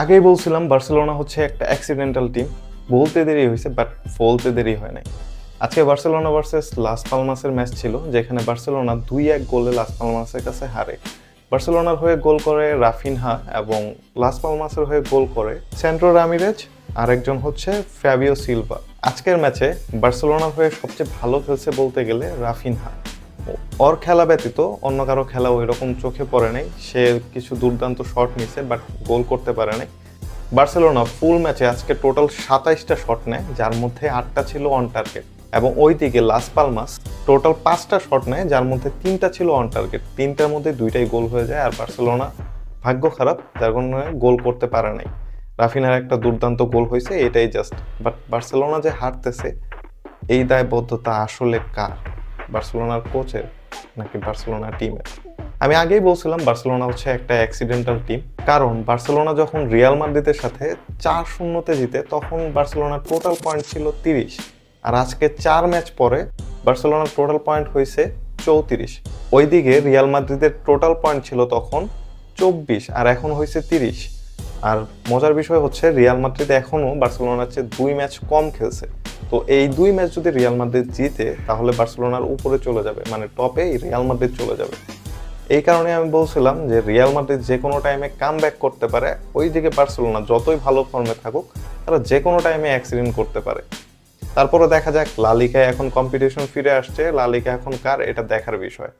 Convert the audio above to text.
আগেই বলছিলাম বার্সেলোনা হচ্ছে একটা অ্যাক্সিডেন্টাল টিম বলতে দেরি হয়েছে বাট বলতে দেরি হয় নাই। আজকে বার্সেলোনা ভার্সেস লাস পালমাসের ম্যাচ ছিল, যেখানে বার্সেলোনা দুই এক গোলে লাস পালমাসের কাছে হারে। বার্সেলোনার হয়ে গোল করে রাফিনহা এবং লাস পালমাসের হয়ে গোল করে সেন্ট্রো রামিরেজ আরেকজন হচ্ছে ফ্যাবিও সিলভা আজকের ম্যাচে বার্সেলোনার হয়ে সবচেয়ে ভালো খেলছে বলতে গেলে রাফিনহা। ওর খেলা ব্যতীত অন্য কারও খেলা ওই রকম চোখে পড়ে নাই। সে কিছু দুর্দান্ত শট নিছে বাট গোল করতে পারে নাই। বার্সেলোনা ফুল ম্যাচে আজকে টোটাল সাতাইশটা শট নেয়, যার মধ্যে আটটা ছিল অন টার্গেট এবং ওই দিকে লাস পালমাস টোটাল পাঁচটা শট নেয়, যার মধ্যে তিনটা ছিল অন টার্গেট তিনটার মধ্যে দুইটাই গোল হয়ে যায়, আর বার্সেলোনা ভাগ্য খারাপ, যার কারণে গোল করতে পারে নাই। রাফিনার একটা দুর্দান্ত গোল হয়েছে, এটাই জাস্ট বাট বার্সেলোনা যে হারতেছে, এই দায়বদ্ধতা আসলে কার? বার্সেলোনার কোচের নাকি বার্সেলোনা টিমের আমি আগেই বলছিলাম বার্সেলোনা হচ্ছে একটা অ্যাক্সিডেন্টাল টিম কারণ বার্সেলোনা যখন রিয়াল মাদ্রিদের সাথে চার শূন্যতে জিতে, তখন বার্সেলোনার টোটাল পয়েন্ট ছিল তিরিশ। আর আজকে চার ম্যাচ পরে বার্সেলোনার টোটাল পয়েন্ট হয়েছে চৌত্রিশ। ওইদিকে রিয়াল মাদ্রিদের টোটাল পয়েন্ট ছিল তখন চব্বিশ, আর এখন হয়েছে তিরিশ। আর মজার বিষয় হচ্ছে রিয়াল মাদ্রিদ এখনও বার্সেলোনার চেয়ে দুই ম্যাচ কম খেলছে। তো এই দুই ম্যাচ যদি রিয়াল মাদ্রিদ জিতে, তাহলে বার্সেলোনার উপরে চলে যাবে মানে টপে রিয়াল মাদ্রিদ চলে যাবে। এই কারণে আমি বলছিলাম যে রিয়াল মাদ্রিদ যে কোনো টাইমে কাম করতে পারে ওই দিকে বার্সেলোনা যতই ভালো ফর্মে থাকুক, তারা যে কোনো টাইমে অ্যাক্সিডেন্ট করতে পারে। তারপরে দেখা যাক লালিকায় এখন কম্পিটিশন ফিরে আসছে লালিকা এখন কার, এটা দেখার বিষয়।